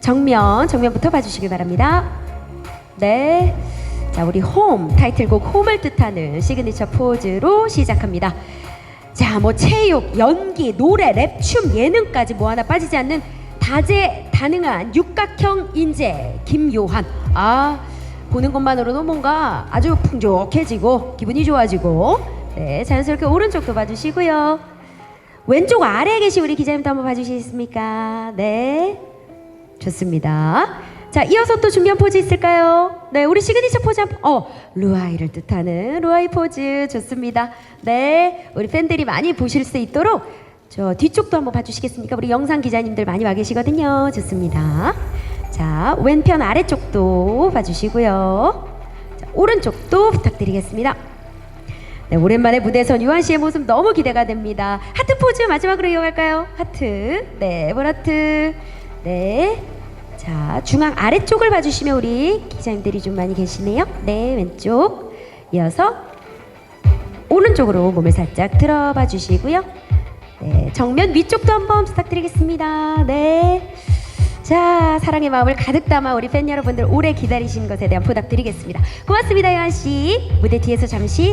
정면, 정면부터 봐주시길 바랍니다. 네. 자, 우리 홈, 타이틀곡 홈을 뜻하는 시그니처 포즈로 시작합니다. 자, 뭐 체육, 연기, 노래, 랩, 춤, 예능까지 뭐 하나 빠지지 않는 다재다능한 육각형 인재 김요한. 아, 보는 것만으로도 뭔가 아주 풍족해지고 기분이 좋아지고. 네, 자연스럽게 오른쪽도 봐주시고요. 왼쪽 아래에 계신 우리 기자님도 한번 봐주시겠습니까? 네. 좋습니다. 자, 이어서 또 준비한 포즈 있을까요? 네, 우리 시그니처 포즈 한, 어, 루아이를 뜻하는 루아이 포즈 좋습니다. 네, 우리 팬들이 많이 보실 수 있도록 저 뒤쪽도 한번 봐주시겠습니까? 우리 영상 기자님들 많이 와 계시거든요. 좋습니다. 자, 왼편 아래쪽도 봐주시고요. 자, 오른쪽도 부탁드리겠습니다. 네, 오랜만에 무대에선 유한 씨의 모습 너무 기대가 됩니다. 하트 포즈 마지막으로 이어갈까요? 하트. 네, 볼 하트. 네. 자, 중앙 아래쪽을 봐주시면 우리 기자님들이 좀 많이 계시네요. 네, 왼쪽. 이어서 오른쪽으로 몸을 살짝 들어봐 주시고요. 네, 정면 위쪽도 한번 부탁드리겠습니다. 네. 자, 사랑의 마음을 가득 담아 우리 팬 여러분들 오래 기다리신 것에 대한 부탁드리겠습니다. 고맙습니다, 유한 씨. 무대 뒤에서 잠시